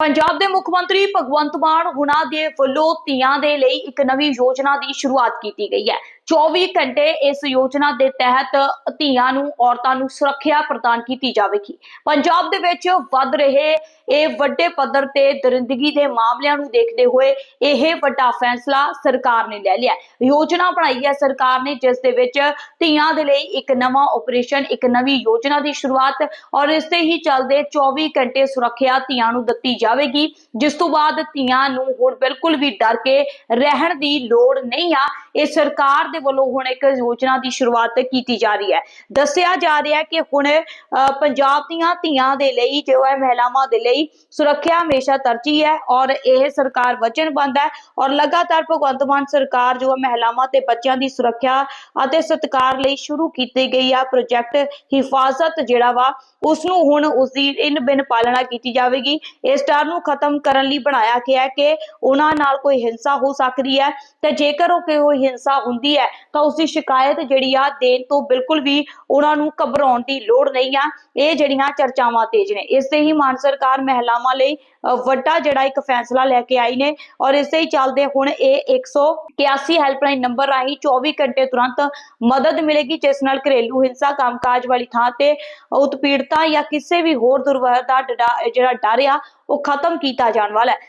ਪੰਜਾਬ ਦੇ ਮੁੱਖ ਮੰਤਰੀ ਭਗਵੰਤ ਮਾਨ ਹੁਣਾਂ ਦੇ ਵੱਲੋਂ ਧੀਆਂ ਦੇ ਲਈ ਇੱਕ ਨਵੀਂ ਯੋਜਨਾ ਦੀ ਸ਼ੁਰੂਆਤ ਕੀਤੀ ਗਈ ਹੈ। 24 ਘੰਟੇ ਇਸ ਯੋਜਨਾ ਦੇ ਤਹਿਤ ਧੀਆਂ ਨੂੰ, ਔਰਤਾਂ ਨੂੰ ਸੁਰੱਖਿਆ ਪ੍ਰਦਾਨ ਕੀਤੀ ਜਾਵੇਗੀ। ਪੰਜਾਬ ਦੇ ਵਿੱਚ ਵੱਧ ਰਹੇ ਇਹ ਵੱਡੇ ਪੱਧਰ ਤੇ ਦਰਿੰਦਗੀ ਦੇ ਮਾਮਲਿਆਂ ਨੂੰ ਦੇਖਦੇ ਹੋਏ ਇਹ ਵੱਡਾ ਫੈਸਲਾ ਸਰਕਾਰ ਨੇ ਲੈ ਲਿਆ। ਯੋਜਨਾ ਬਣਾਈ ਹੈ ਸਰਕਾਰ ਨੇ, ਜਿਸ ਦੇ ਵਿੱਚ ਧੀਆਂ ਦੇ ਲਈ ਇੱਕ ਨਵਾਂ ਆਪਰੇਸ਼ਨ ਇੱਕ ਨਵੀਂ ਯੋਜਨਾ ਦੀ ਸ਼ੁਰੂਆਤ ਔਰ ਇਸ ਤੇ ਹੀ ਚੱਲਦੇ 24 ਘੰਟੇ ਸੁਰੱਖਿਆ ਧੀਆਂ ਨੂੰ ਦਿੱਤੀ ਜਾਵੇਗੀ, ਜਿਸ ਤੋਂ ਬਾਅਦ ਧੀਆਂ ਨੂੰ ਹੁਣ ਬਿਲਕੁਲ ਵੀ ਡਰ ਕੇ ਰਹਿਣ ਦੀ ਲੋੜ ਨਹੀਂ ਆ। ਇਹ ਸਰਕਾਰ ਦੇ ਵੱਲੋਂ ਹੁਣ ਇੱਕ ਯੋਜਨਾ ਦੀ ਸ਼ੁਰੂਆਤ ਕੀਤੀ ਜਾ ਰਹੀ ਹੈ। ਦੱਸਿਆ ਜਾ ਰਿਹਾ ਹੈ ਕਿ ਹੁਣ ਪੰਜਾਬ ਦੀਆਂ ਧੀਆਂ ਦੇ ਲਈ ਜੋ ਹੈ ਮਹਿਲਾਵਾਂ ਦੇ ਲਈ ਸੁਰੱਖਿਆ ਹਮੇਸ਼ਾ ਤਰਜੀਹ ਹੈ ਔਰ ਇਹ ਸਰਕਾਰ ਵਚਨਬੰਦ ਹੈ ਔਰ ਲਗਾਤਾਰ ਭਗਵੰਤ ਮਾਨ ਸਰਕਾਰ ਜੋ ਹੈ ਮਹਿਲਾਵਾਂ ਤੇ ਬੱਚਿਆਂ ਦੀ ਸੁਰੱਖਿਆ ਅਤੇ ਸਤਿਕਾਰ ਲਈ ਸ਼ੁਰੂ ਕੀਤੀ ਗਈ ਆ ਪ੍ਰੋਜੈਕਟ ਹਿਫਾਜ਼ਤ ਜਿਹੜਾ ਵਾ ਉਸ ਨੂੰ ਹੁਣ ਉਸ ਦੀ ਇਨ ਬਿਨ ਪਾਲਣਾ ਕੀਤੀ ਜਾਵੇਗੀ। ਇਸ ਡਰ ਨੂੰ ਖਤਮ ਕਰਨ ਲਈ ਬਣਾਇਆ ਗਿਆ ਕਿ ਉਹਨਾਂ ਨਾਲ ਕੋਈ ਹਿੰਸਾ ਹੋ ਸਕਦੀ ਹੈ ਤੇ ਜੇਕਰ ਉਹ ਕੋਈ ਹਿੰਸਾ ਹੁੰਦੀ ਹੈ ਤਾਂ ਉਸ ਦੀ ਸ਼ਿਕਾਇਤ ਜਿਹੜੀ ਆ ਦੇਣ ਤੋਂ ਬਿਲਕੁਲ ਵੀ ਉਹਨਾਂ ਨੂੰ ਘਬਰਾਉਣ ਦੀ ਲੋੜ ਨਹੀਂ ਆ। ਇਹ ਜਿਹੜੀਆਂ ਚਰਚਾਵਾਂ ਤੇਜ਼ ਨੇ। ਇਸ ਤੇ ਹੀ ਮਾਨ ਸਰਕਾਰ ਮਹਿਲਾਵਾਂ ਲਈ ਵੱਡਾ ਜਿਹੜਾ ਇੱਕ ਫੈਸਲਾ ਲੈ ਕੇ ਆਈ ਨੇ ਔਰ ਇਸੇ ਹੀ ਚੱਲਦੇ ਹੁਣ ਇਹ 181 ਹੈਲਪਲਾਈਨ ਨੰਬਰ ਰਾਹੀਂ 24 ਘੰਟੇ ਤੁਰੰਤ ਮਦਦ ਮਿਲੇਗੀ, ਜਿਸ ਨਾਲ ਘਰੇਲੂ ਹਿੰਸਾ ਕੰਮਕਾਜ ਵਾਲੀ ਥਾਂ ਤੇ ਉਤਪੀੜਤਾ ਜਾਂ ਕਿਸੇ ਵੀ ਹੋਰ ਦੁਰਵਰ ਦਾ ਡਰਾ- ਜਿਹੜਾ ਡਰ ਆ, ਉਹ ਖਤਮ ਕੀਤਾ ਜਾਣ ਵਾਲਾ ਹੈ।